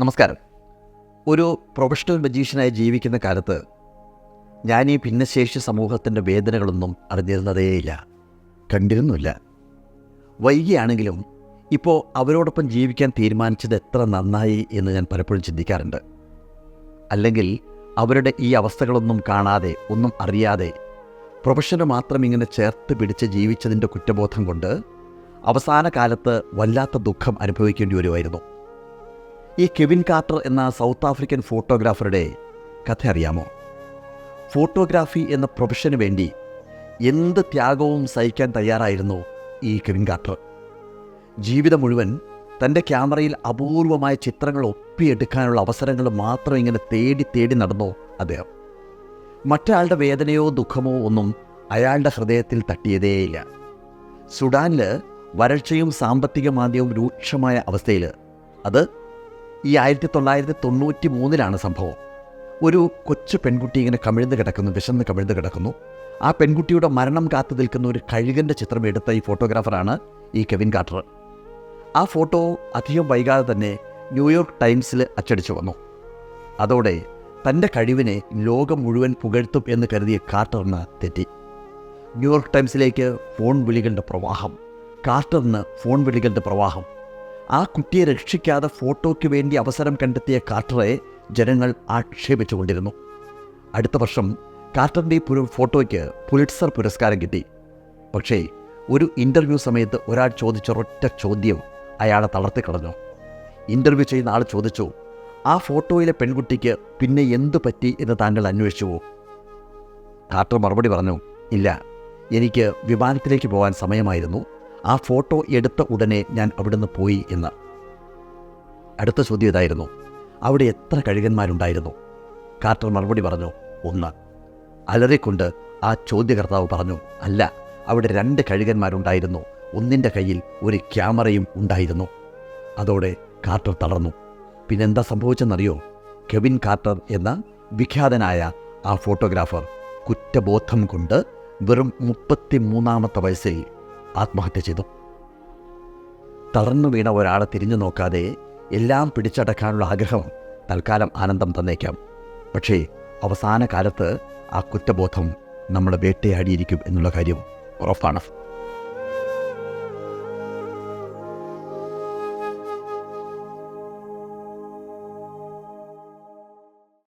നമസ്കാരം. ഒരു പ്രൊഫഷണൽ മജീഷ്യനായി ജീവിക്കുന്ന കാലത്ത് ഞാൻ ഈ ഭിന്നശേഷി സമൂഹത്തിന്റെ വേദനകളൊന്നും അറിഞ്ഞിരുന്നതേയില്ല. കണ്ടിരുന്നില്ല വൈകിയാണെങ്കിലും ഇപ്പോൾ അവരോടൊപ്പം ജീവിക്കാൻ തീരുമാനിച്ചത് എത്ര നന്നായി എന്ന് ഞാൻ പലപ്പോഴും ചിന്തിക്കാറുണ്ട്. അല്ലെങ്കിൽ അവരുടെ ഈ അവസ്ഥകളൊന്നും കാണാതെ ഒന്നും അറിയാതെ പ്രൊഫഷനെ മാത്രം ഇങ്ങനെ ചേർത്ത് പിടിച്ച് ജീവിച്ചതിന്റെ കുറ്റബോധം കൊണ്ട് അവസാന കാലത്ത് വല്ലാത്ത ദുഃഖം അനുഭവിക്കേണ്ടി വരുമായിരുന്നു. ഈ കെവിൻ കാർട്ടർ എന്ന സൗത്ത് ആഫ്രിക്കൻ ഫോട്ടോഗ്രാഫറുടെ കഥ അറിയാമോ? ഫോട്ടോഗ്രാഫി എന്ന പ്രൊഫഷന് വേണ്ടി എന്ത് ത്യാഗവും സഹിക്കാൻ തയ്യാറായിരുന്നു ഈ കെവിൻ കാർട്ടർ. ജീവിതം മുഴുവൻ തന്റെ ക്യാമറയിൽ അപൂർവമായ ചിത്രങ്ങൾ ഒപ്പിയെടുക്കാനുള്ള അവസരങ്ങൾ മാത്രം ഇങ്ങനെ തേടി തേടി നടന്നു അദ്ദേഹം. മറ്റയാളുടെ വേദനയോ ദുഃഖമോ ഒന്നും അയാളുടെ ഹൃദയത്തിൽ തട്ടിയതേയില്ല. സുഡാനിൽ വരൾച്ചയും സാമ്പത്തിക മാന്ദ്യവും രൂക്ഷമായ അവസ്ഥയിൽ അത് ഈ ആയിരത്തി തൊള്ളായിരത്തി തൊണ്ണൂറ്റി മൂന്നിലാണ് സംഭവം. ഒരു കൊച്ചു പെൺകുട്ടി ഇങ്ങനെ കമിഴ്ന്ന് കിടക്കുന്നു വിശന്ന് കമിഴ്ന്ന് കിടക്കുന്നു. ആ പെൺകുട്ടിയുടെ മരണം കാത്തു നിൽക്കുന്ന ഒരു കഴുകന്റെ ചിത്രം എടുത്ത ഈ ഫോട്ടോഗ്രാഫറാണ് ഈ കെവിൻ കാട്ടർ. ആ ഫോട്ടോ അധികം വൈകാതെ തന്നെ ന്യൂയോർക്ക് ടൈംസിൽ അച്ചടിച്ചു വന്നു. അതോടെ തന്റെ കഴിവിനെ ലോകം മുഴുവൻ പുകഴ്ത്തും എന്ന് കരുതിയ കാർട്ടറിന് തെറ്റി. ന്യൂയോർക്ക് ടൈംസിലേക്ക് ഫോൺ വിളികളുടെ പ്രവാഹം കാർട്ടറിന് ഫോൺ വിളികളുടെ പ്രവാഹം ആ കുട്ടിയെ രക്ഷിക്കാതെ ഫോട്ടോയ്ക്ക് വേണ്ടി അവസരം കണ്ടെത്തിയ കാർട്ടറെ ജനങ്ങൾ ആക്ഷേപിച്ചുകൊണ്ടിരുന്നു. അടുത്ത വർഷം കാർട്ടറിന്റെ പുര ഫോട്ടോയ്ക്ക് പുലിറ്റ്സർ പുരസ്കാരം കിട്ടി. പക്ഷേ ഒരു ഇന്റർവ്യൂ സമയത്ത് ഒരാൾ ചോദിച്ച ഒറ്റ ചോദ്യം അയാളെ തളർത്തിക്കളഞ്ഞു ഇന്റർവ്യൂ ചെയ്യുന്ന ആൾ ചോദിച്ചു ആ ഫോട്ടോയിലെ പെൺകുട്ടിക്ക് പിന്നെ എന്തു പറ്റി എന്ന് താങ്കൾ അന്വേഷിച്ചുവോ? കാർട്ടർ മറുപടി പറഞ്ഞു ഇല്ല എനിക്ക് വിമാനത്തിലേക്ക് പോകാൻ സമയമായിരുന്നു. ആ ഫോട്ടോ എടുത്ത ഉടനെ ഞാൻ അവിടുന്ന് പോയി എന്ന്. അടുത്ത ചോദ്യം ഇതായിരുന്നു. അവിടെ എത്ര കഴുകന്മാരുണ്ടായിരുന്നു? കാർട്ടർ മറുപടി പറഞ്ഞു ഒന്ന്. അലറിക്കൊണ്ട് ആ ചോദ്യകർത്താവ് പറഞ്ഞു അല്ല അവിടെ രണ്ട് കഴുകന്മാരുണ്ടായിരുന്നു. ഒന്നിന്റെ കയ്യിൽ ഒരു ക്യാമറയും ഉണ്ടായിരുന്നു. അതോടെ കാർട്ടർ തളർന്നു. പിന്നെന്താ സംഭവിച്ചെന്നറിയോ? കെവിൻ കാർട്ടർ എന്ന വിഖ്യാതനായ ആ ഫോട്ടോഗ്രാഫർ കുറ്റബോധം കൊണ്ട് വെറും മുപ്പത്തി മൂന്നാമത്തെ വയസ്സിൽ ആത്മഹത്യ ചെയ്തു. തളർന്നു വീണ ഒരാളെ തിരിഞ്ഞു നോക്കാതെ എല്ലാം പിടിച്ചടക്കാനുള്ള ആഗ്രഹം തൽക്കാലം ആനന്ദം തന്നേക്കാം. പക്ഷേ അവസാന കാലത്ത് ആ കുറ്റബോധം നമ്മളെ വേട്ടയാടിയിരിക്കും എന്നുള്ള കാര്യം ഉറപ്പാണ്.